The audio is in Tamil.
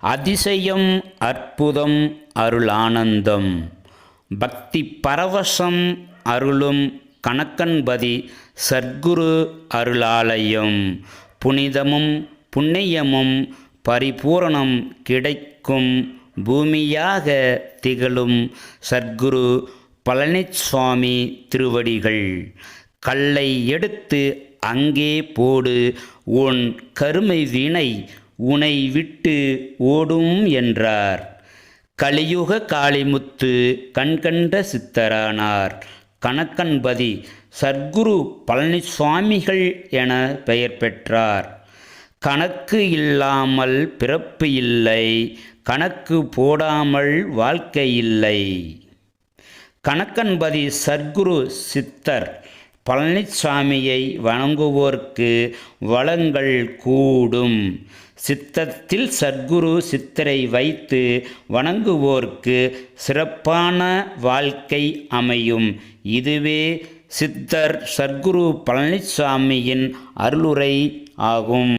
அதிசயம் அற்புதம் அருளானந்தம். பக்தி பரவசம் அருளும் கணக்கன்பதி சர்க்குரு அருளாலயம். புனிதமும் புண்ணியமும் பரிபூரணம் கிடைக்கும். பூமியாக திகழும் சர்க்குரு பழனிசுவாமி திருவடிகள். கல்லை எடுத்து அங்கே போடு. உன் கருமை வினை உனை விட்டு ஓடும் என்றார். கலியுக காளிமுத்து கண்கண்ட சித்தரானார். கணக்கன்பதி சர்க்குரு பழனிசுவாமிகள் என பெயர் பெற்றார். கணக்கு இல்லாமல் பிறப்பு இல்லை கணக்கு போடாமல் வாழ்க்கை இல்லை. கணக்கன்பதி சர்க்குரு சித்தர் பழனிசாமியை வணங்குவோர்க்கு வளங்கள் கூடும். சித்தத்தில் சர்க்குரு சித்தரை வைத்து வணங்குவோர்க்கு சிறப்பான வாழ்க்கை அமையும். இதுவே சித்தர் சர்க்குரு பழனிசாமியின் அருளுரை ஆகும்.